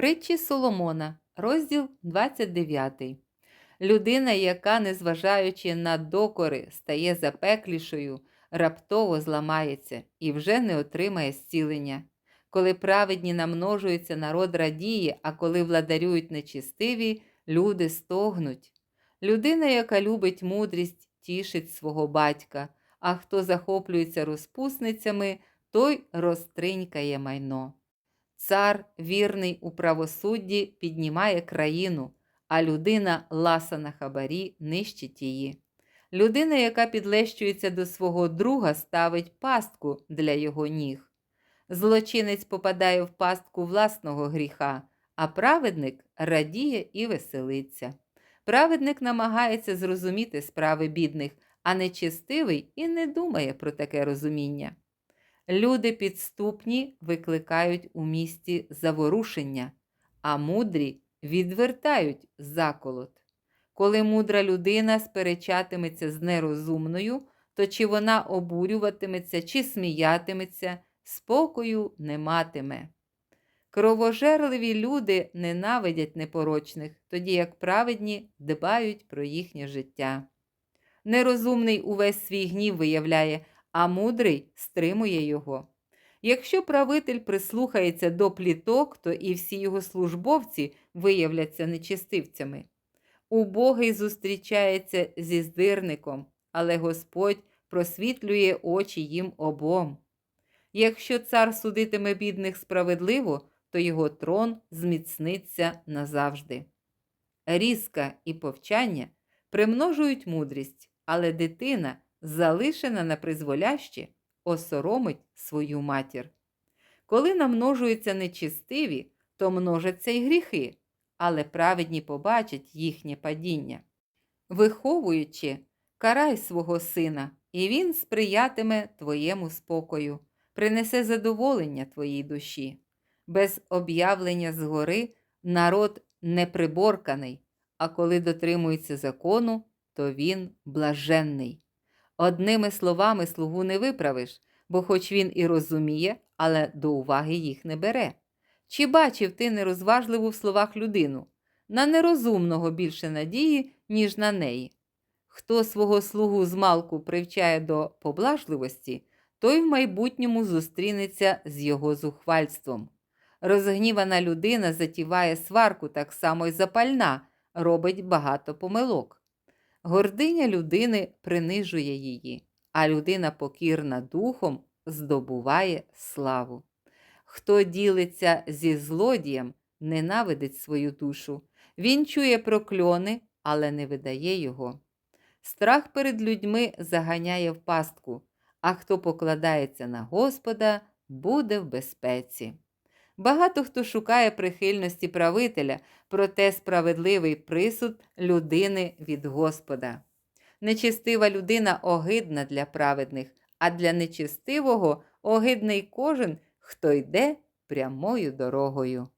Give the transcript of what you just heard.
Притчі Соломона, розділ 29. Людина, яка, незважаючи на докори, стає запеклішою, раптово зламається і вже не отримає зцілення. Коли праведні намножуються, народ радіє, а коли владарюють нечистиві, люди стогнуть. Людина, яка любить мудрість, тішить свого батька, а хто захоплюється розпусницями, той розтринькає майно. Цар, вірний у правосудді, піднімає країну, а людина, ласа на хабарі, нищить її. Людина, яка підлещується до свого друга, ставить пастку для його ніг. Злочинець попадає в пастку власного гріха, а праведник радіє і веселиться. Праведник намагається зрозуміти справи бідних, а нечестивий і не думає про таке розуміння. Люди підступні викликають у місті заворушення, а мудрі відвертають заколот. Коли мудра людина сперечатиметься з нерозумною, то чи вона обурюватиметься, чи сміятиметься, спокою не матиме. Кровожерливі люди ненавидять непорочних, тоді як праведні дбають про їхнє життя. Нерозумний увесь свій гнів виявляє, а мудрий стримує його. Якщо правитель прислухається до пліток, то і всі його службовці виявляться нечистивцями. Убогий зустрічається зі здирником, але Господь просвітлює очі їм обом. Якщо цар судитиме бідних справедливо, то його трон зміцниться назавжди. Різка і повчання примножують мудрість, але дитина, залишена на призволяще, осоромить свою матір. Коли намножуються нечистиві, то множаться й гріхи, але праведні побачать їхнє падіння. Виховуючи, карай свого сина, і він сприятиме твоєму спокою, принесе задоволення твоїй душі. Без об'явлення згори народ неприборканий, а коли дотримується закону, то він блаженний. Одними словами слугу не виправиш, бо хоч він і розуміє, але до уваги їх не бере. Чи бачив ти нерозважливу в словах людину? На нерозумного більше надії, ніж на неї. Хто свого слугу змалку привчає до поблажливості, той в майбутньому зустрінеться з його зухвальством. Розгнівана людина затіває сварку так само й запальна, робить багато помилок. Гординя людини принижує її, а людина покірна духом здобуває славу. Хто ділиться зі злодієм, ненавидить свою душу. Він чує прокльони, але не видає його. Страх перед людьми заганяє в пастку, а хто покладається на Господа, буде в безпеці. Багато хто шукає прихильності правителя, проте справедливий присуд людини від Господа. Нечистива людина огидна для праведних, а для нечистивого огидний кожен, хто йде прямою дорогою.